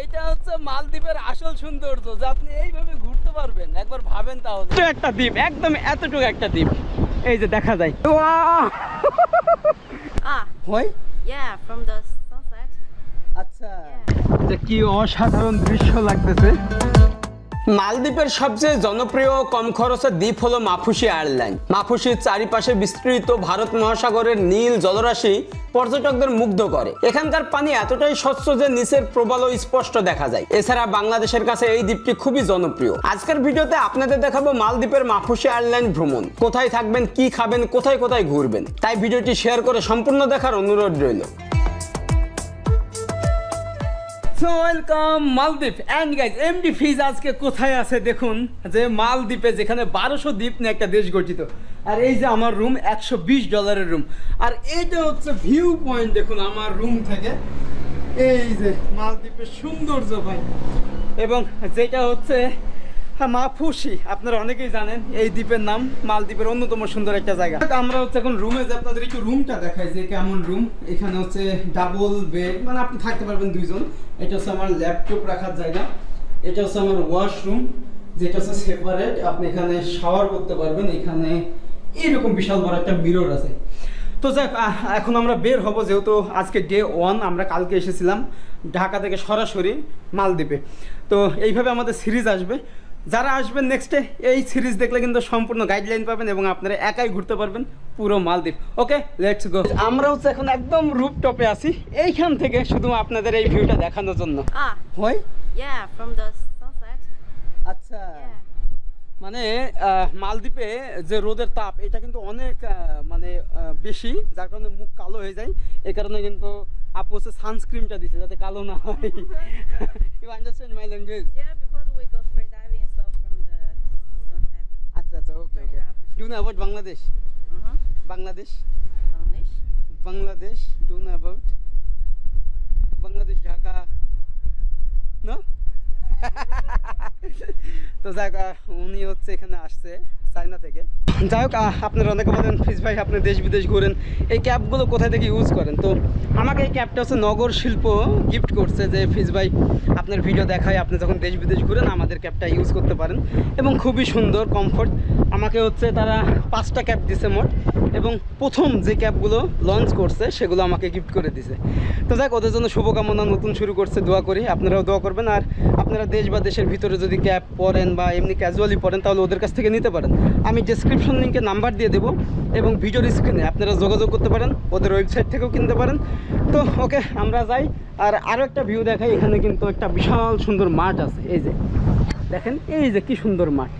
এইটা হচ্ছে মালদ্বীপের আসল সৌন্দর্য যে আপনি এইভাবে ঘুরতে পারবেন। একবার ভাবেন তাহলে। একটা দ্বীপ একদম এতটুকু একটা দ্বীপ। এই যে দেখা যায়। Ah, হয়? yeah, from the sunset. আচ্ছা। যে কি অসাধারণ দৃশ্য লাগতেছে। মালদ্বীপের সবচেয়ে জনপ্রিয় কম খরচের দ্বীপ হলো মাফুসি আয়ারল্যান্ড মাফুসির চারিপাশে বিস্তৃত ভারত মহাসাগরের নীল জলরাশি পর্যটকদের মুগ্ধ করে। এখানকার পানি এতটাই স্বচ্ছ যে নিচের প্রবালও স্পষ্ট দেখা যায়। এছাড়া বাংলাদেশের কাছে এই দ্বীপটি খুবই জনপ্রিয়। আজকের ভিডিওতে আপনাদের দেখাবো মালদ্বীপের মাফুসি আয়ারল্যান্ড ভ্রমণ। কোথায় থাকবেন, কি খাবেন, কোথায় কোথায় ঘুরবেন। তাই ভিডিওটি শেয়ার করে সম্পূর্ণ দেখার অনুরোধ রইল। So welcome Maldives and guys MD Fiz আজকে কোথায় আছে দেখুন? যে মালদ্বীপে যেখানে বারোশো দ্বীপ নিয়ে একটা দেশ গঠিত। আর এই যে আমার রুম একশো বিশ ডলারের রুম আর এইটা হচ্ছে ভিউ পয়েন্ট দেখুন, আমার রুম থেকে। এই যে মালদ্বীপের সৌন্দর্য, ভাই। এবং যেটা হচ্ছে মাফুসি আপনারা অনেকেই জানেন এই দ্বীপের নাম মালদ্বীপের অন্যতম সুন্দর একটা জায়গা। আমরা হচ্ছে এখন রুমে যে আপনাদের একটু রুমটা দেখাই যে কেমন রুম এখানে হচ্ছে ডাবল বেড মানে আপনি থাকতে পারবেন দুইজন। এটা হচ্ছে আমার ল্যাপটপ রাখার জায়গা। এটা হচ্ছে আমার ওয়াশরুম যেটা হচ্ছে সেপারেট আপনি এখানে শাওয়ার করতে পারবেন। এখানে এইরকম বিশাল বড় একটা মিরর আছে। তো যাক এখন আমরা বের হব যেহেতু আজকে ডে ওয়ান আমরা কালকে এসেছিলাম ঢাকা থেকে সরাসরি মালদ্বীপে। তো এইভাবে আমাদের সিরিজ আসবে। যারা আসবেন নেক্সটে এই সিরিজ দেখলে কিন্তু সম্পূর্ণ গাইডলাইন পাবেন এবং আপনারা একাই ঘুরতে পারবেন পুরো মালদ্বীপ। ওকে লেটস গো আমরা হচ্ছে এখন একদম রুপ টপে আছি। এইখান থেকে শুধু আপনাদের এই ভিউটা দেখানোর জন্য। Ah, হয়. আচ্ছা। মানে মালদ্বীপে যে রোদের তাপ এটা কিন্তু অনেক মানে বেশি যার কারণে মুখ কালো হয়ে যায়। এই কারণে কিন্তু আপু হচ্ছে সানস্ক্রিনটা দিছে যাতে কালো না হয়। You understand my language Yeah, because we go free diving and stuff from the sunset. আচ্ছা আচ্ছা okay okay do know about Bangladesh. Bangladesh Bangladesh do know about Bangladesh Dhaka না তো যাক উনি হচ্ছে এখানে আসছে। চায়না থেকে। যাই হোক আপনারা অনেকে বলেন ফিজ ভাই, আপনি দেশ বিদেশ ঘুরেন। এই ক্যাবগুলো কোথায় থেকে ইউজ করেন? তো আমাকে এই ক্যাবটা হচ্ছে নগর শিল্প গিফট করছে যে, ফিজ ভাই, আপনার ভিডিও দেখায় আপনি যখন দেশ বিদেশ ঘুরেন, আমাদের ক্যাবটা ইউজ করতে পারেন। এবং খুবই সুন্দর কমফোর্ট আমাকে হচ্ছে তারা পাঁচটা ক্যাব দিছে মোট। এবং প্রথম যে ক্যাবগুলো লঞ্চ করছে, সেগুলো আমাকে গিফট করে দিছে। তো যাক, ওদের জন্য শুভকামনা, নতুন শুরু করছে, দোয়া করি। আপনারাও দোয়া করবেন। আর আপনারা দেশ বা দেশের ভিতরে যদি ক্যাব পরেন বা এমনি ক্যাজুয়ালি পড়েন তাহলে ওদের কাছ থেকে নিতে পারেন। আমি ডেসক্রিপশন লিঙ্কে নাম্বার দিয়ে দেবো এবং ভিডিওর স্ক্রিনে আপনারা যোগাযোগ করতে পারেন, ওদের ওয়েবসাইট থেকেও কিনতে পারেন। তো ওকে আমরা যাই। আর আরও একটা ভিউ দেখাই, এখানে কিন্তু একটা বিশাল সুন্দর মাঠ আছে, এই যে। দেখেন, এই যে কি সুন্দর মাঠ।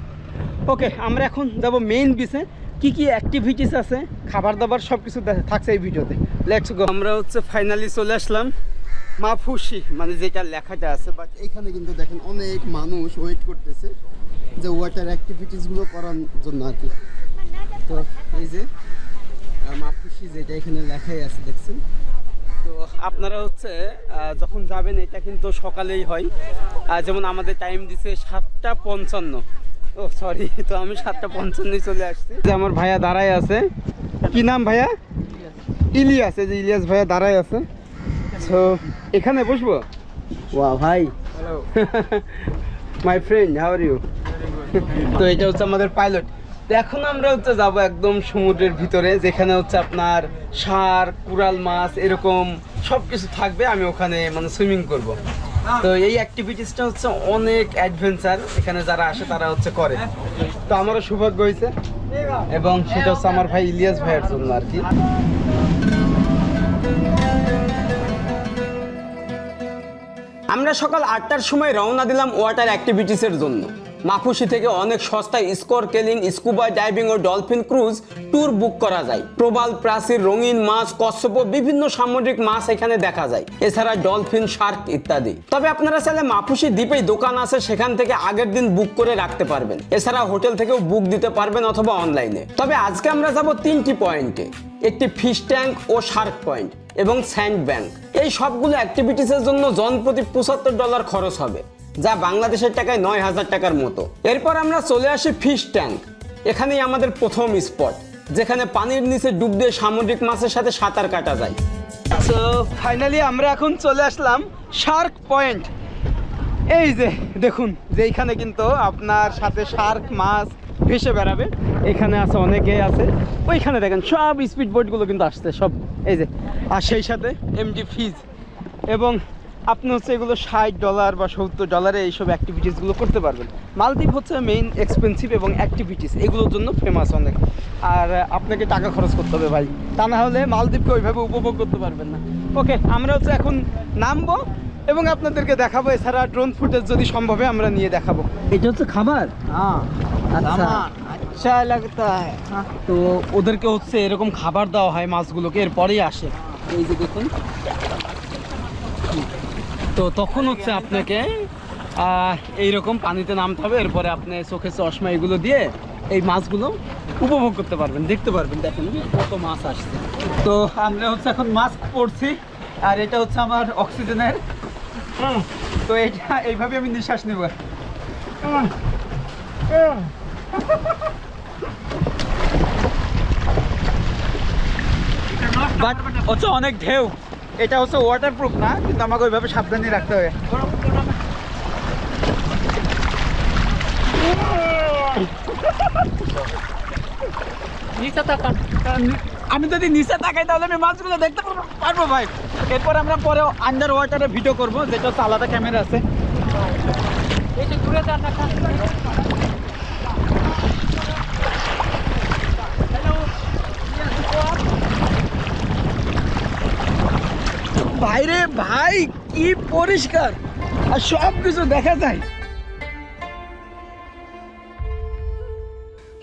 ওকে আমরা এখন যাব মেইন বিচে কি কি অ্যাক্টিভিটিস আছে? খাবার দাবার সব কিছু থাকছে এই ভিডিওতে লেটস গো আমরা হচ্ছে ফাইনালি চলে আসলাম। মাফুসি মানে যেটা লেখাটা আছে বাট এইখানে কিন্তু দেখেন অনেক মানুষ ওয়েট করতেছে যে ওয়াটার অ্যাক্টিভিটিসগুলো করার জন্য আর কি। তো এই যে মাফুসি যেটা এখানে লেখাই আছে দেখছেন? তো আপনারা হচ্ছে যখন যাবেন এটা কিন্তু সকালেই হয়। আর যেমন আমাদের টাইম দিছে সাতটা পঞ্চান্ন। ও সরি তো আমি সাতটা পঞ্চান্ন চলে আসছি। যে আমার ভাইয়া দাঁড়ায় আছে। কি নাম ভাইয়া? ইলিয়াস এই যে ইলিয়াস ভাইয়া দাঁড়ায় আছে। তো এখানে বসবো? ওয়া ভাই hello my friend how are you তো এটা হচ্ছে আমাদের পাইলট তো এখন আমরা হচ্ছে যাব একদম সমুদ্রের ভিতরে যেখানে হচ্ছে আপনার সার কুরাল মাছ এরকম সব কিছু থাকবে আমি ওখানে মানে সুইমিং করব। তো এই অ্যাক্টিভিটিসটা হচ্ছে অনেক অ্যাডভেঞ্চার এখানে যারা আসে তারা হচ্ছে করে। তো আমারও সৌভাগ্য হয়েছে এবং সেটা হচ্ছে আমার ভাই ইলিয়াস ভাইয়ের জন্য আর কি। আমরা সকাল আটটার সময় রওনা দিলাম ওয়াটার অ্যাক্টিভিটিসের জন্য। মাফুসি থেকে অনেক সস্তায় স্করকেলিং স্কুবা ডাইভিং ও ডলফিন ক্রুজ ট্যুর বুক করা যায়। প্রবাল, প্রাচীর, রঙিন মাছ, কচ্ছপ বিভিন্ন সামুদ্রিক মাছ এখানে দেখা যায়। এছাড়া ডলফিন, শার্ক ইত্যাদি। তবে আপনারা চাইলে মাফুসি দ্বীপেই দোকান আছে, সেখান থেকে আগের দিন বুক করে রাখতে পারবেন। এছাড়া হোটেল থেকেও বুক দিতে পারবেন অথবা অনলাইনে। তবে আজকে আমরা যাব তিনটি পয়েন্টে। একটি ফিশ ট্যাঙ্ক ও শার্ক পয়েন্ট। এবং স্যান্ড ব্যাংক। এই সবগুলো অ্যাক্টিভিটিসের জন্য জন প্রতি পঁচাত্তর ডলার খরচ হবে, যা বাংলাদেশের টাকায় নয় হাজার টাকার মতো। এরপর আমরা চলে আসি ফিশ ট্যাঙ্ক এখানেই আমাদের প্রথম স্পট যেখানে পানির নিচে ডুব দিয়ে সামুদ্রিক মাছের সাথে সাঁতার কাটা যায়। তো ফাইনালি আমরা এখন চলে আসলাম শার্ক পয়েন্ট এই যে, দেখুন যে এইখানে কিন্তু আপনার সাথে শার্ক মাছ ভেসে বেড়াবে। এখানে আছে অনেকে আছে। ওইখানে দেখেন সব স্পিড বোটগুলো কিন্তু আসছে সব। এই যে আর সেই সাথে এমডি ফিজ এবং আপনি হচ্ছে এগুলো ষাট ডলার বা সত্তর ডলারে এইসব অ্যাক্টিভিটিসগুলো করতে পারবেন। মালদ্বীপ হচ্ছে মেইন এক্সপেন্সিভ এবং অ্যাক্টিভিটিস এগুলোর জন্য ফেমাস অনেক। আর আপনাকে টাকা খরচ করতে হবে ভাই। তা না হলে মালদ্বীপকে ওইভাবে উপভোগ করতে পারবেন না। ওকে আমরা হচ্ছে এখন নামবো এবং আপনাদেরকে দেখাবো এছাড়া ড্রোন ফুটেজ যদি সম্ভব হয় আমরা নিয়ে দেখাবো। এটা হচ্ছে খাবার? আচ্ছা। আচ্ছা লাগতা তো ওদেরকে হচ্ছে এরকম খাবার দেওয়া হয় মাছগুলোকে এরপরেই আসে। এই যে দেখুন। তো তখন হচ্ছে আপনাকে এইরকম পানিতে নামতে হবে এরপরে আপনি চোখে চশমা এগুলো দিয়ে এই মাছগুলো উপভোগ করতে পারবেন দেখতে পারবেন। দেখেন কত মাছ আসছে। তো আমরা হচ্ছে এখন মাস্ক পরছি আর এটা হচ্ছে আমার অক্সিজেনের। তো এটা এইভাবে আমি নিঃশ্বাস নেব। বাট হচ্ছে অনেক ঢেউ। এটা হচ্ছে ওয়াটার প্রুফ না কিন্তু আমাকে ওইভাবে সাবধানে রাখতে হবে। আমি যদি নিচে তাকাই তাহলে আমি মাছগুলো দেখতে পারব পারব ভাই। এরপর আমরা পরে আন্ডার ওয়াটারে ভিডিও করব যেটা হচ্ছে আলাদা ক্যামেরা আছে। বাইরে, ভাই, কি পরিষ্কার। আর সব কিছু দেখা যায়।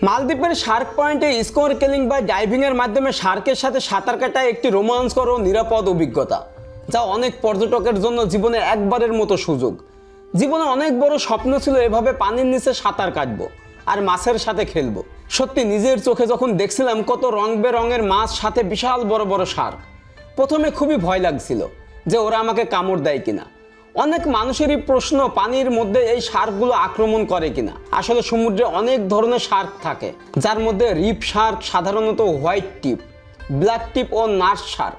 মালদ্বীপের শার্ক পয়েন্টে স্কোরকেলিং বা ডাইভিং এর মাধ্যমে শার্কের সাথে সাঁতার কাটা একটি রোমাঞ্চকর ও নিরাপদ অভিজ্ঞতা, যা অনেক পর্যটকের জন্য জীবনে একবারের মতো সুযোগ। জীবনে অনেক বড় স্বপ্ন ছিল এভাবে পানির নিচে সাঁতার কাটবো আর মাছের সাথে খেলব। সত্যি, নিজের চোখে যখন দেখছিলাম কত রং বেরঙের মাছ, সাথে বিশাল বড় বড় শার্ক। প্রথমে খুবই ভয় লাগছিল যে ওরা আমাকে কামড় দেয় কিনা। অনেক মানুষেরই প্রশ্ন পানির মধ্যে এই শার্কগুলো আক্রমণ করে কিনা। আসলে সমুদ্রে অনেক ধরনের শার্ক থাকে, যার মধ্যে রিপ শার্ক সাধারণত হোয়াইট টিপ, ব্ল্যাক টিপ ও নার্স শার্ক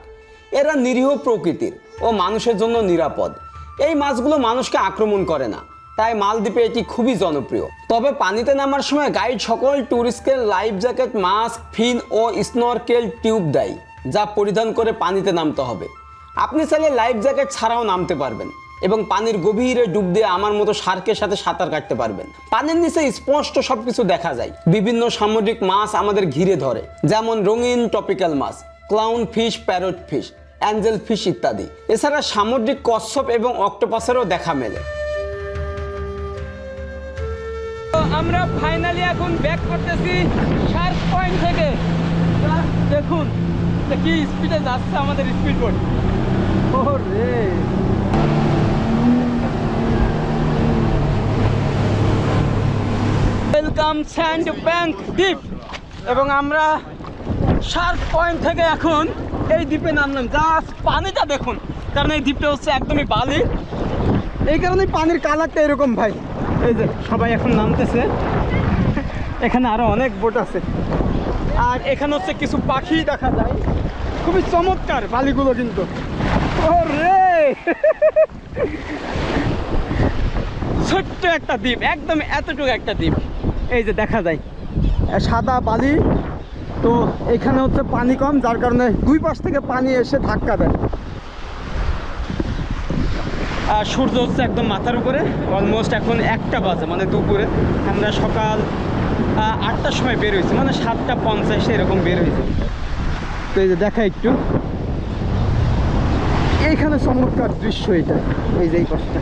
এরা নিরীহ প্রকৃতির ও মানুষের জন্য নিরাপদ। এই মাছগুলো মানুষকে আক্রমণ করে না, তাই মালদ্বীপে এটি খুবই জনপ্রিয়। তবে পানিতে নামার সময় গাইড সকল ট্যুরিস্টকে লাইফ জ্যাকেট, মাস্ক, ফিন ও স্নরকেল টিউব দেয়। যা পরিধান করে পানিতে নামতে হবে। আপনি চাইলে লাইফ জ্যাকেট ছাড়াও নামতে পারবেন এবং পানির গভীরে ডুব দিয়ে আমার মতো শার্কের সাথে সাঁতার কাটতে পারবেন। পানির নিচে স্পষ্ট সবকিছু দেখা যায়। বিভিন্ন সামুদ্রিক মাছ আমাদের ঘিরে ধরে, যেমন রঙিন টপিক্যাল মাছ, clown fish, parrot fish, angel fish ইত্যাদি। এছাড়া সামুদ্রিক কচ্ছপ এবং অক্টোপাসেরও দেখা মেলে। আমরা ফাইনালি এখন ব্যাক করতেছি শার্ক পয়েন্ট থেকে। দেখুন। যে কি স্পিডে যাচ্ছে আমাদের স্পিড বোট ও রে ওয়েলকাম স্যান্ড ব্যাংক দ্বীপ এবং আমরা শার্ক পয়েন্ট থেকে এখন এই দ্বীপে নামলাম। জাস্ট পানিটা দেখুন। কারণ এই দ্বীপটা হচ্ছে একদমই বালি। এই কারণে পানির কালারটা এরকম ভাই। এই যে সবাই এখন নামতেছে। এখানে আরও অনেক বোট আছে। আর এখানে হচ্ছে কিছু পাখি দেখা যায়। খুবই চমৎকার বালিগুলো কিন্তু। ছোট্ট একটা দ্বীপ, একদম এতটুকু একটা দ্বীপ। এই যে দেখা যায়। সাদা বালি, তো এখানে হচ্ছে পানি কম, যার কারণে দুই পাশ থেকে পানি এসে ধাক্কা দেয়। আর সূর্য হচ্ছে একদম মাথার উপরে অলমোস্ট এখন একটা বাজে মানে দুপুরে। আমরা সকাল আটটার সময় বের হয়েছে মানে সাতটা পঞ্চাশে এরকম বের হয়েছে। তো এই যে দেখা একটু। এইখানে চমৎকার দৃশ্য এটা, এই যে এই পাশটা।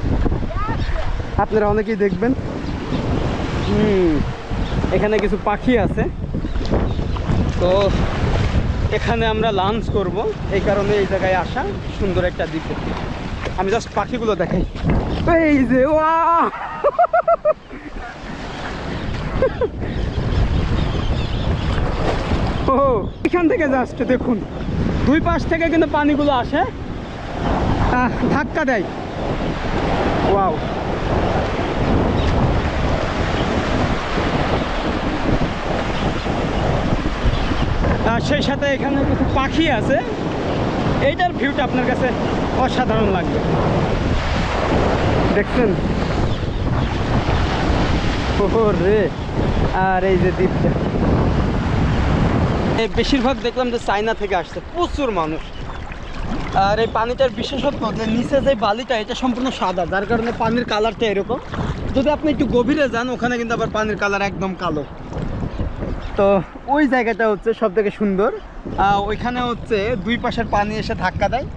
আপনারা অনেকেই দেখবেন। হুম, এখানে কিছু পাখি আছে। তো এখানে আমরা লাঞ্চ করব, এই কারণে এই জায়গায় আসা সুন্দর একটা দিক আমি জাস্ট পাখিগুলো দেখাই। এই যে ওয়া এখান থেকে জাস্ট দেখুন। দুই পাশ থেকে কিন্তু পানিগুলো আসে। ধাক্কা দেয়। ওয়াও আর সেই সাথে এখানে কিছু পাখি আছে। এইটার ভিউটা আপনার কাছে অসাধারণ লাগবে। দেখছেন? ও রে। আর এই যে দ্বীপটা। বেশিরভাগ দেখলাম যে চায়না থেকে আসছে, প্রচুর মানুষ। আর এই পানিটার বিশেষত্ব যে নিচে যে বালিটা, এটা সম্পূর্ণ সাদা, যার কারণে পানির কালারটা এরকম। যদি আপনি একটু গভীরে যান, ওখানে কিন্তু আবার পানির কালার একদম কালো। তো ওই জায়গাটা হচ্ছে সব থেকে সুন্দর ওইখানে হচ্ছে দুই পাশের পানি এসে ধাক্কা দেয়।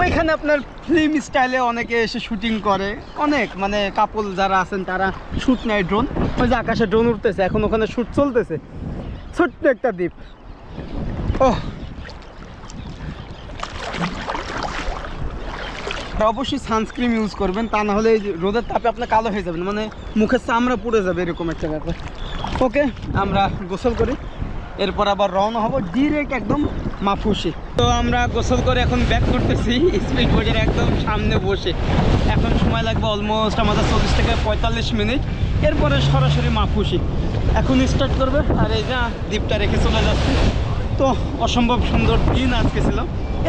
ওইখানে আপনার ফিল্ম স্টাইলে অনেকে এসে শুটিং করে। অনেক মানে কাপল যারা আছেন, তারা শ্যুট নেয় ড্রোন ওই যে আকাশে ড্রোন উঠতেছে, এখন ওখানে শ্যুট চলতেছে। ছোট্ট একটা দ্বীপ। অবশ্যই সানস্ক্রিন ইউজ করবেন, তা না হলে রোদের তাপে আপনার কালো হয়ে যাবেন মানে মুখের চামড়া পুড়ে যাবে এরকম একটা ব্যাপার। ওকে, আমরা গোসল করি, এরপর আবার রওনা হব ডিরেক্ট একদম মাফুসি। তো আমরা গোসল করে এখন ব্যাক করতেছি, স্পিড বোর্ডের একদম সামনে বসে। এখন সময় লাগবে অলমোস্ট আমাদের চল্লিশ থেকে পঁয়তাল্লিশ মিনিট, এরপরে সরাসরি মাফুসি। এখন স্টার্ট করবে, আর এই যা দ্বীপটা রেখে চলে যাচ্ছি। তো অসম্ভব সুন্দর দিন আজকে ছিল।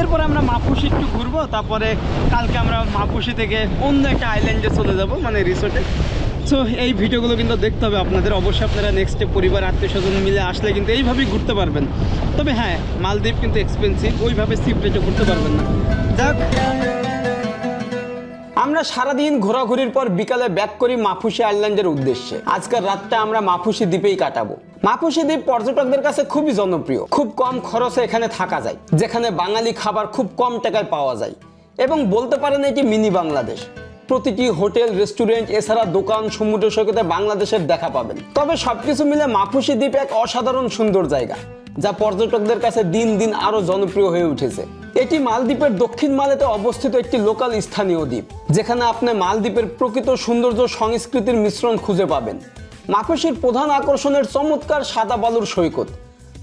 এরপরে আমরা মাপুসি একটু ঘুরবো, তারপরে কালকে আমরা মাপুসি থেকে অন্য একটা আইল্যান্ডে চলে যাব মানে রিসোর্টে সো এই ভিডিওগুলো কিন্তু দেখতে হবে আপনাদের। অবশ্যই আপনারা নেক্সটে পরিবার, আত্মীয় স্বজন মিলে আসলে কিন্তু এইভাবেই ঘুরতে পারবেন। তবে হ্যাঁ মালদ্বীপ কিন্তু এক্সপেন্সিভ ওইভাবে সিপ ঘুরতে পারবেন না। যাক। আমরা সারাদিন ঘোরাঘুরির পর বিকালে ব্যাক করি মাফুসি আইল্যান্ডের উদ্দেশ্যে। আজকের রাতটা আমরা মাফুসি দ্বীপেই কাটাবো। মাফুসি দ্বীপ পর্যটকদের কাছে খুবই জনপ্রিয়। খুব কম খরচে এখানে থাকা যায়, যেখানে বাঙালি খাবার খুব কম টাকায় পাওয়া যায়। এবং বলতে পারেন এটি মিনি বাংলাদেশ। প্রতিটি হোটেল, রেস্টুরেন্ট, এছাড়া দোকান, সমুদ্র সৈকতে বাংলাদেশের দেখা পাবেন। তবে সবকিছু মিলে মাফুসি দ্বীপ এক অসাধারণ সুন্দর জায়গা, যা পর্যটকদের কাছে দিন দিন আরও জনপ্রিয় হয়ে উঠেছে। এটি মালদ্বীপের দক্ষিণ মালেতে অবস্থিত একটি লোকাল স্থানীয় দ্বীপ, যেখানে আপনি মালদ্বীপের প্রকৃত সৌন্দর্য সংস্কৃতির মিশ্রণ খুঁজে পাবেন। মাকুশির প্রধান আকর্ষণের চমৎকার সাদা বালুর সৈকত,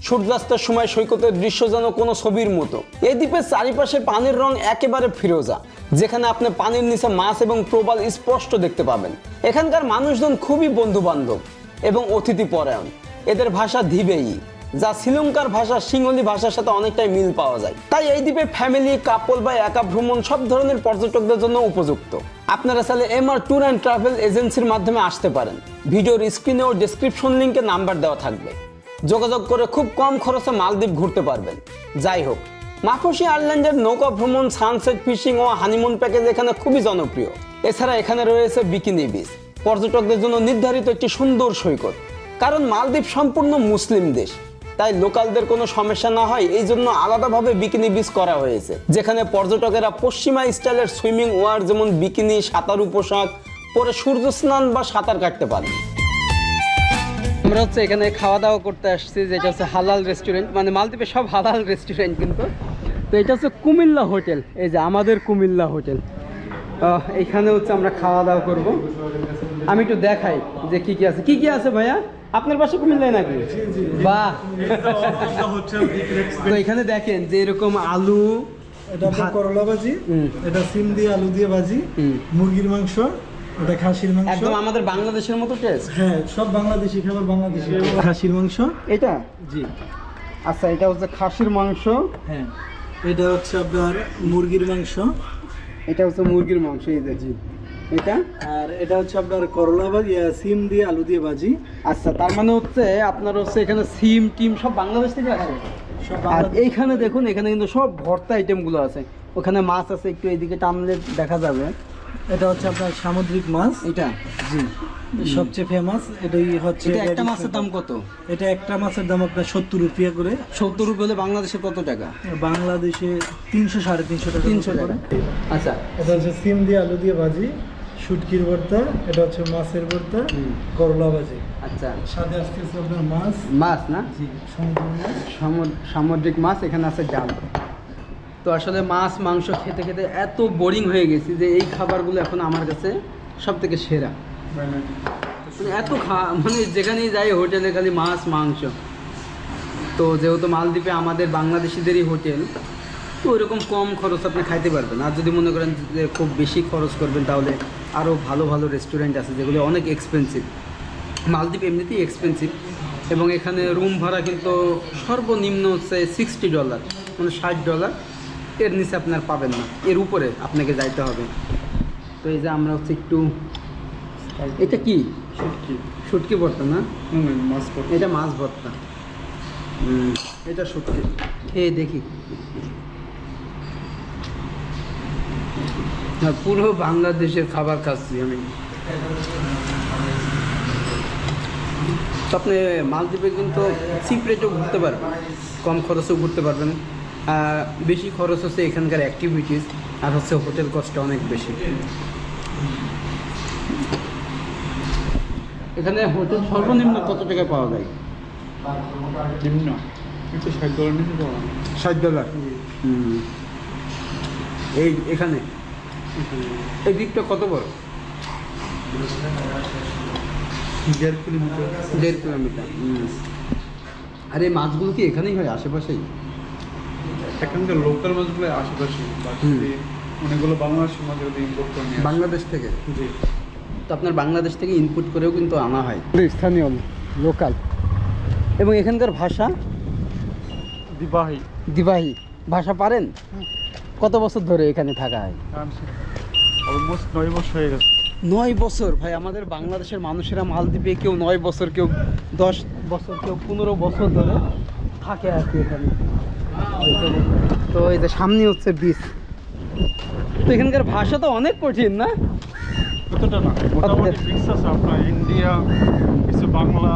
সূর্যাস্তের সময় সৈকতের দৃশ্য যেন কোনো ছবির মতো। এই দ্বীপের চারিপাশে পানির রং একেবারে ফিরোজা যেখানে আপনি পানির নিচে মাছ এবং প্রবাল স্পষ্ট দেখতে পাবেন। এখানকার মানুষজন খুবই বন্ধু বান্ধব এবং অতিথি পরায়ণ। এদের ভাষা ধীবেই যা শ্রীলঙ্কার ভাষা সিঙ্গলি ভাষার সাথে অনেকটাই মিল পাওয়া যায়। তাই এই দ্বীপে ফ্যামিলি কাপল বা একা ভ্রমণ সব ধরনের পর্যটকদের জন্য উপযুক্ত। আপনারা চাইলে এমআর ট্যুর অ্যান্ড ট্রাভেল এজেন্সির মাধ্যমে আসতে পারেন। ভিডিওর স্ক্রিনে ও ডেসক্রিপশন লিঙ্কে নাম্বার দেওয়া থাকবে। যোগাযোগ করে খুব কম খরচে মালদ্বীপ ঘুরতে পারবেন। যাই হোক মাফুসি আইল্যান্ডের নৌকা ভ্রমণ সানসেট ফিশিং ও হানিমুন প্যাকেজ এখানে খুবই জনপ্রিয়। এছাড়া এখানে রয়েছে বিকিনি বিচ পর্যটকদের জন্য নির্ধারিত একটি সুন্দর সৈকত। কারণ মালদ্বীপ সম্পূর্ণ মুসলিম দেশ। তাই লোকালদের কোনো সমস্যা না হয়, এই জন্য আলাদাভাবে বিকিনি বিচ করা হয়েছে। যেখানে পর্যটকেরা পশ্চিমা স্টাইলের সুইমিং ওয়ার যেমন বিকিনি সাঁতারু পোশাক পরে সূর্য স্নান বা সাঁতার কাটতে পারে। আমরা হচ্ছে এখানে খাওয়া দাওয়া করতে আসছি, যেটা হচ্ছে হালাল রেস্টুরেন্ট মানে মালদ্বীপে সব হালাল রেস্টুরেন্ট কিন্তু। তো এটা হচ্ছে কুমিল্লা হোটেল। এই যে আমাদের কুমিল্লা হোটেল। এখানে হচ্ছে আমরা খাওয়া দাওয়া করব। আমি একটু দেখাই যে কি কি আছে। কি কি আছে ভাইয়া? আপনার পাশে কুমিল্লায় নাকি? বাহ। তো এখানে দেখেন যে এরকম আলু এটা করলা ভাজি। এটা সিম দিয়ে আলু দিয়ে ভাজি। মুরগির মাংস এটা খাসির মাংস। একদম আমাদের বাংলাদেশের মতো টেস্ট হ্যাঁ সব বাংলাদেশি খাবার বাংলাদেশি খাসির মাংস। এটা? জি। আচ্ছা এটা হচ্ছে খাসির মাংস। হ্যাঁ। এটা হচ্ছে আপনার মুরগির মাংস। এটা হচ্ছে মুরগির মাংস এই যে। এটা? আর এটা হচ্ছে আপনার করলা ভাজি সিম দিয়ে আলু দিয়ে ভাজি। আচ্ছা তার মানে হচ্ছে আপনার হচ্ছে এখানে সিম টিম সব বাংলাদেশ থেকে আসে? আর। এইখানে দেখুন এখানে কিন্তু সব ভর্তা আইটেমগুলো আছে। ওখানে মাছ আছে একটু এইদিকে টানলে দেখা যাবে। এটা হচ্ছে আপনার সামুদ্রিক মাছ। এটা? জি। সবচেয়ে ফেমাস এটাই হচ্ছে এটা একটা মাছের দাম কত? এটা একটা মাছের দাম আপনার সত্তর রুপিয়া করে। সত্তর রুপি হলে বাংলাদেশে কত টাকা? বাংলাদেশে তিনশো সাড়ে তিনশো টাকা তিনশো টাকা। আচ্ছা। এটা হচ্ছে সিম দিয়ে আলু দিয়ে ভাজি শুটকির ভর্তা এটা হচ্ছে মাছের ভর্তা করলা ভাজি। আচ্ছা। সাথে আসতেছে আপনার মাছ। মাছ না? জি সমুদ্র মাছ। সামুদ্রিক মাছ এখানে আছে ডাল তো আসলে মাছ, মাংস খেতে খেতে এত বোরিং হয়ে গেছি যে এই খাবারগুলো এখন আমার কাছে সব থেকে সেরা। মানে এত খা মানে যেখানেই যাই হোটেলে খালি মাছ, মাংস। তো যেহেতু মালদ্বীপে আমাদের বাংলাদেশিদেরই হোটেল, তো ওইরকম কম খরচ আপনি খাইতে পারবেন। আর যদি মনে করেন যে খুব বেশি খরচ করবেন, তাহলে আরও ভালো ভালো রেস্টুরেন্ট আছে যেগুলো অনেক এক্সপেন্সিভ মালদ্বীপ এমনিতেই এক্সপেন্সিভ এবং এখানে রুম ভাড়া কিন্তু সর্বনিম্ন হচ্ছে সিক্সটি ডলার মানে ষাট ডলার এর নিচে আপনার পাবেন না। এর উপরে আপনাকে যাইতে হবে। তো এই যে আমরা হচ্ছে একটু এটা কি? শুটকি। শুটকি ভর্তা না? মাছ পড়ে এটা মাছ ভর্তা। এটা শুটকি। খেয়ে দেখি। পুরো বাংলাদেশের খাবার খাচ্ছি আমি। তো আপনি মালদ্বীপে কিন্তু চিপ রেটেও ঘুরতে পারবেন। কম খরচেও ঘুরতে পারবেন। বেশি খরচ হচ্ছে এখানকার অ্যাক্টিভিটিস আর হচ্ছে হোটেল কস্ট অনেক বেশি। এখানে হোটেল সর্বনিম্ন কত টাকা পাওয়া যায়? নিম্ন। ষাট ডলার এই এখানে? এই দিকটা কত বড়? দেড় কিলোমিটার। দেড় কিলোমিটার আর এই মাছগুলো কি এখানেই হয় আশেপাশেই? এখানকার লোকাল মাছগুলো আশেপাশে অনেকগুলো বাংলাদেশের মাছ যদি ইম্পোর্ট করে বাংলাদেশ থেকে? জি। তো আপনার বাংলাদেশ থেকে ইনপুট করেও কিন্তু আনা হয়। স্থানীয় লোকাল এবং এখানকার ভাষা? দিবাহি। দিবাহি। ভাষা পারেন? কত বছর ধরে এখানে থাকা হয়? অলমোস্ট নয় বছর হয়ে গেছে। নয় বছর? ভাই আমাদের বাংলাদেশের মানুষেরা মালদ্বীপে কেউ নয় বছর কেউ দশ বছর কেউ পনেরো বছর ধরে থাকে আর কি এখানে। তো এই যে সামনে হচ্ছে বিচ তো এখানকার ভাষা তো অনেক কঠিন না? কতটা না। আপনার ইন্ডিয়া কিছু বাংলা।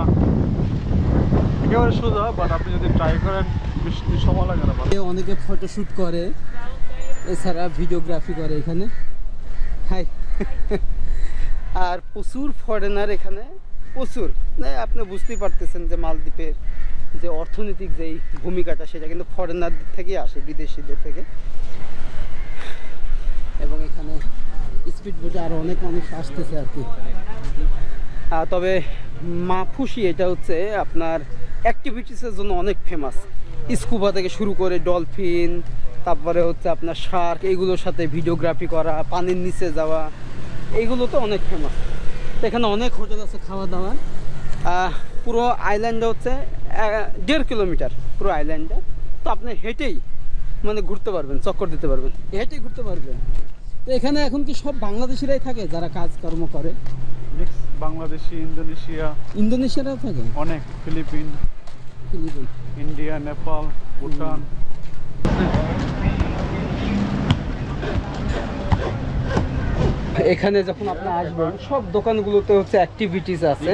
একেবারে সোজা বাট আপনি যদি ট্রাই করেন বেশি সময় লাগে না অনেকে ফটোশ্যুট করে এছাড়া ভিডিওগ্রাফি করে এখানে। হাই। আর প্রচুর ফরেনার এখানে। প্রচুর। না আপনি বুঝতেই পারতেছেন যে মালদ্বীপের যে অর্থনৈতিক যেই ভূমিকাটা, সেটা কিন্তু ফরেনারদের থেকেই আসে, বিদেশিদের থেকে। এবং এখানে স্পিড বোটে আরও অনেক মানুষ আসতেছে আর কি। তবে মাফুসি এটা হচ্ছে আপনার অ্যাক্টিভিটিসের জন্য অনেক ফেমাস স্কুবা থেকে শুরু করে ডলফিন তারপরে হচ্ছে আপনার শার্ক এইগুলোর সাথে ভিডিওগ্রাফি করা, পানির নিচে যাওয়া এইগুলো তো অনেক ফেমাস এখানে অনেক হোটেল আছে খাওয়া দাওয়ার পুরো আইল্যান্ডটা হচ্ছে দেড় কিলোমিটার পুরো আইল্যান্ডটা তো আপনি হেঁটেই মানে ঘুরতে পারবেন চক্কর দিতে পারবেন। হেঁটেই ঘুরতে পারবেন। তো এখানে এখন কি সব বাংলাদেশিরাই থাকে যারা কাজকর্ম করে? বাংলাদেশি ইন্দোনেশিয়া। ইন্দোনেশিয়ারাও থাকে? অনেক। Philippine. Philippine. India Nepal Bhutan. এখানে যখন আপনি আসবেন সব দোকানগুলোতে হচ্ছে অ্যাক্টিভিটিস আছে।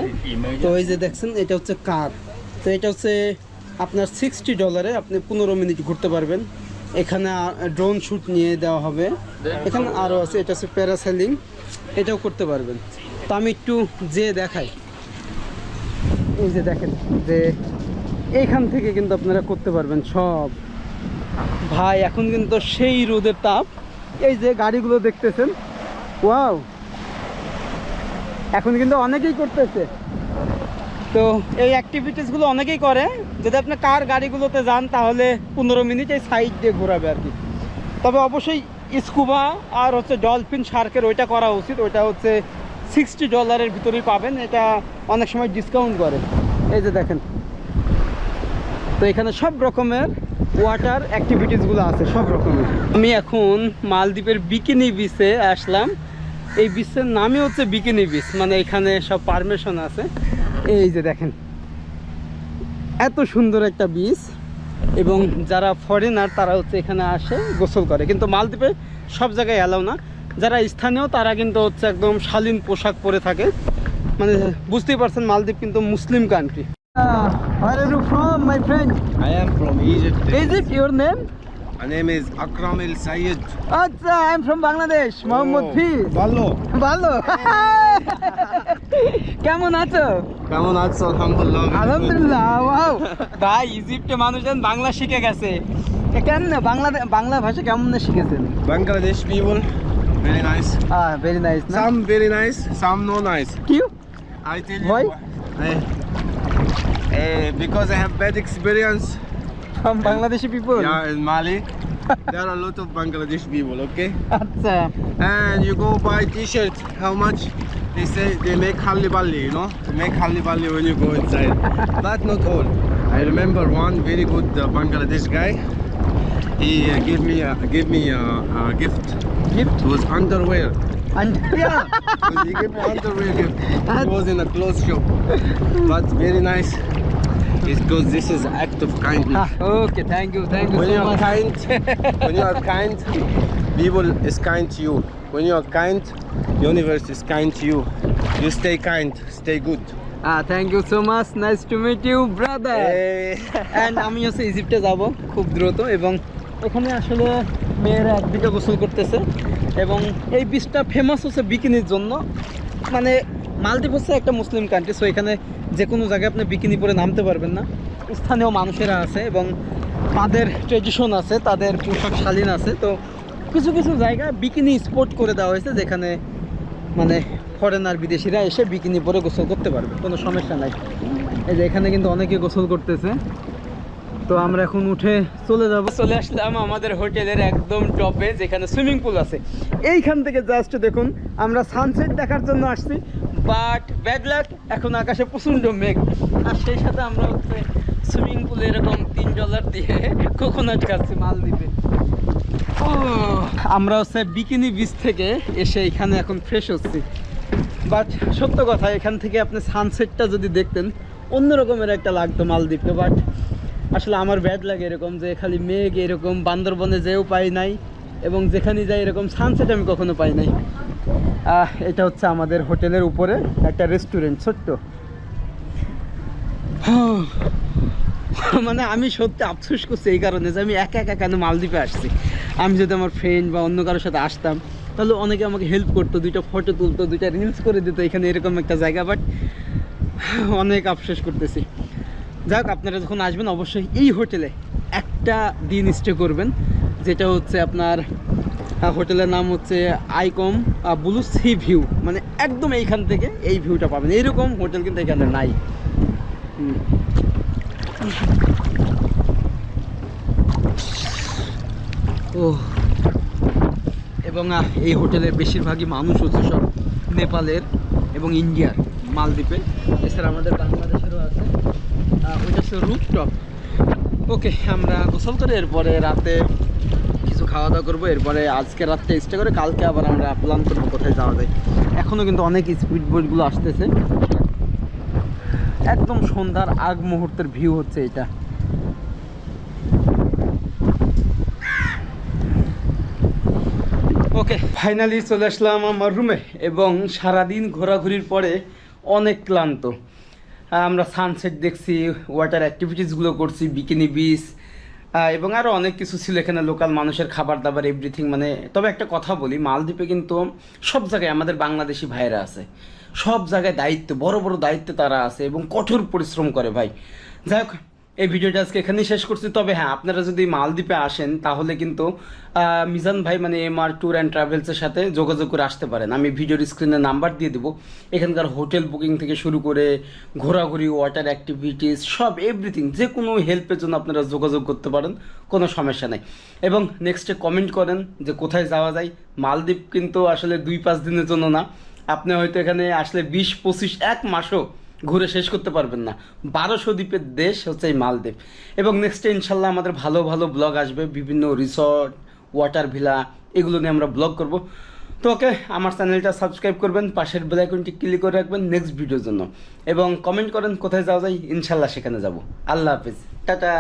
তো এই যে দেখছেন এটা হচ্ছে কার। তো এটা হচ্ছে আপনার সিক্সটি ডলারে আপনি পনেরো মিনিট ঘুরতে পারবেন। এখানে ড্রোন শ্যুট নিয়ে দেওয়া হবে। এখানে আরও আছে, এটা হচ্ছে প্যারাসেলিং এটাও করতে পারবেন। তো আমি একটু যে দেখাই। এই যে দেখেন যে এইখান থেকে কিন্তু আপনারা করতে পারবেন সব। ভাই, এখন কিন্তু সেই রোদের তাপ। এই যে গাড়িগুলো দেখতেছেন, ওয়াও! এখন কিন্তু অনেকেই করতেছে। তো এই অ্যাক্টিভিটিসগুলো অনেকেই করে। যদি আপনি কার গাড়িগুলোতে যান, তাহলে পনেরো মিনিট এই সাইড দিয়ে ঘোরাবে আর কি। তবে অবশ্যই স্কুবা আর হচ্ছে ডলফিন শার্কের ওইটা করা উচিত। ওইটা হচ্ছে সিক্সটি ডলারের ভিতরেই পাবেন। এটা অনেক সময় ডিসকাউন্ট করে। এই যে দেখেন। তো এখানে সব রকমের ওয়াটার অ্যাক্টিভিটিসগুলো আছে, সব রকমের। আমি এখন মালদ্বীপের বিকিনি বিচে আসলাম। এই বিচের নামই হচ্ছে বিকিনি বিচ মানে এখানে সব পারমিশন আছে এই যে দেখেন এত সুন্দর একটা বিচ এবং যারা ফরেনার তারা হচ্ছে এখানে আসে গোসল করে কিন্তু মালদ্বীপে সব জায়গায় অ্যালাউ না যারা স্থানীয় তারা কিন্তু হচ্ছে একদম শালীন পোশাক পরে থাকে মানে বুঝতেই পারছেন মালদ্বীপ কিন্তু Muslim country Where are you from, my friend? I am from Egypt. Is it your name? My name is Akram El Sayed. আচ্ছা I am from Bangladesh Mohammad Fiz ভালো ভালো কেমন আছো কেমন আছো আলহামদুলিল্লাহ আলহামদুলিল্লাহ ওয়াও ভাই ইজিপ্টে মানুষজন বাংলা শিখে গেছে কেমন বাংলা বাংলা ভাষা কেমন শিখেছেন Bangladesh people very nice. Ah very nice না Some very nice, some no কিউ I tell you Why? Eh, eh, because I have bad experience. Bangladeshi people? Yeah, in Mali. there are a lot of Bangladeshi people, okay? Acha. And you go buy t-shirts, how much? They say they make halibali, you know? They make halibali when you go inside. but not all. I remember one very good uh, Bangladesh guy. He uh, gave me a, gave me a, a gift. Gift? It was underwear. And yeah, he gave me underwear gift. It was in a clothes shop, but very nice. Because this is act of kindness. okay, thank you, thank you When so you are much. kind, when you are kind, people is kind to you. When you are kind, universe is kind to you. You stay kind, stay good. Ah, thank you so much. Nice to meet you, brother. Hey. And আমি হচ্ছে ইজিপ্টে যাব খুব দ্রুত এবং এখানে আসলে মেয়েরা একদিকে গোসল করতেছে এবং এই বিচটা ফেমাস হচ্ছে বিকিনির জন্য মানে মালদ্বীপ হচ্ছে একটা মুসলিম কান্ট্রি সো এখানে যে কোনো জায়গায় আপনি বিকিনি পরে নামতে পারবেন না। স্থানীয় মানুষেরা আছে এবং তাদের ট্রেডিশন আছে, তাদের পোশাক শালীন আছে। তো কিছু কিছু জায়গা বিকিনি স্পট করে দেওয়া হয়েছে, যেখানে মানে ফরেনার বিদেশিরা এসে বিকিনি পরে গোসল করতে পারবে। কোনো সমস্যা নাই। এই যে এখানে কিন্তু অনেকে গোসল করতেছে। তো আমরা এখন উঠে চলে যাব। চলে আসলাম আমাদের হোটেলের একদম টপে, যেখানে সুইমিং পুল আছে। এইখান থেকে জাস্ট দেখুন, আমরা সানসেট দেখার জন্য আসছি। বাট ব্যাড লাক এখন আকাশে প্রচণ্ড মেঘ। আর সেই সাথে আমরা হচ্ছে সুইমিং পুলে এরকম তিন ডলার দিয়ে কোকোনাট খাচ্ছি মালদ্বীপে আমরা হচ্ছে বিকিনি বিচ থেকে এসে এখানে এখন ফ্রেশ হচ্ছি। বাট সত্য কথা, এখান থেকে আপনি সানসেটটা যদি দেখতেন অন্য রকমের একটা লাগতো মালদ্বীপে বাট আসলে আমার ব্যাড লাগে এরকম যে খালি মেঘ এরকম, বান্দরবনে যেও পাই নাই, এবং যেখানে যাই এরকম সানসেট আমি কখনো পাই নাই। এটা হচ্ছে আমাদের হোটেলের উপরে একটা রেস্টুরেন্ট ছোট্ট মানে আমি সত্যি আফসোস করছি এই কারণে যে আমি একা একা কেন মালদ্বীপে আসছি। আমি যদি আমার ফ্রেন্ড বা অন্য কারোর সাথে আসতাম, তাহলে অনেকে আমাকে হেল্প করতো, দুইটা ফটো তুলতো, দুইটা রিলস করে দিত এখানে এরকম একটা জায়গা বাট অনেক আফসোস করতেছি। যাক, আপনারা যখন আসবেন, অবশ্যই এই হোটেলে একটা দিন স্টে করবেন, যেটা হচ্ছে আপনার হোটেলের নাম হচ্ছে আইকম ব্লু সি ভিউ। মানে একদম এইখান থেকে এই ভিউটা পাবেন। এইরকম হোটেল কিন্তু এখানে নাই। ও এবং এই হোটেলের বেশিরভাগই মানুষ হচ্ছে সব নেপালের এবং ইন্ডিয়ার মালদ্বীপে এছাড়া আমাদের বাংলাদেশেরও আছে। ওইটা হচ্ছে রুপটপ ওকে, আমরা গোসল করে এরপরে রাতে খাওয়া দাওয়া করব। এরপরে আজকে রাত্রে স্টে করে, কালকে আবার আমরা প্ল্যান করব কোথায় যাওয়া যায়। এখনও কিন্তু অনেক স্পিড বোটগুলো আসতেছে। একদম সন্ধ্যার আগ মুহূর্তের ভিউ হচ্ছে এটা। ওকে ফাইনালি চলে আসলাম আমার রুমে এবং সারাদিন ঘোরাঘুরির পরে অনেক ক্লান্ত। আমরা সানসেট দেখছি ওয়াটার অ্যাক্টিভিটিসগুলো করছি বিকিনি বিচ এবং আরও অনেক কিছু ছিল এখানে লোকাল মানুষের খাবার দাবার এভরিথিং মানে তবে একটা কথা বলি, মালদ্বীপে কিন্তু সব জায়গায় আমাদের বাংলাদেশি ভাইরা আছে। সব জায়গায় দায়িত্ব, বড় বড় দায়িত্বে তারা আছে এবং কঠোর পরিশ্রম করে ভাই। যাই হোক এই ভিডিওটা আজকে এখানেই শেষ করছি। তবে হ্যাঁ আপনারা যদি মালদ্বীপে আসেন, তাহলে কিন্তু মিজান ভাই মানে এম আর ট্যুর অ্যান্ড ট্রাভেলসের সাথে যোগাযোগ করে আসতে পারেন। আমি ভিডিওর স্ক্রিনে নাম্বার দিয়ে দেবো। এখানকার হোটেল বুকিং থেকে শুরু করে ঘোরাঘুরি ওয়াটার অ্যাক্টিভিটিস সব এভরিথিং যে কোনো হেল্পের জন্য আপনারা যোগাযোগ করতে পারেন, কোনো সমস্যা নেই। এবং নেক্সটে কমেন্ট করেন যে কোথায় যাওয়া যায়। মালদ্বীপ কিন্তু আসলে দুই পাঁচ দিনের জন্য না। আপনি হয়তো এখানে আসলে বিশ পঁচিশ এক মাসও ঘুরে শেষ করতে পারবেন না। বারোশো দ্বীপের দেশ হচ্ছে এই মালদ্বীপ। এবং নেক্সটে ইনশাল্লাহ আমাদের ভালো ভালো ব্লগ আসবে, বিভিন্ন রিসর্ট ওয়াটার ভিলা এগুলো নিয়ে আমরা ব্লগ করব। তো ওকে, আমার চ্যানেলটা সাবস্ক্রাইব করবেন, পাশের বেলাইকনটি ক্লিক করে রাখবেন নেক্সট ভিডিওর জন্য। এবং কমেন্ট করেন কোথায় যাওয়া যায়, ইনশাল্লাহ সেখানে যাব। আল্লাহ হাফিজ। টাটা।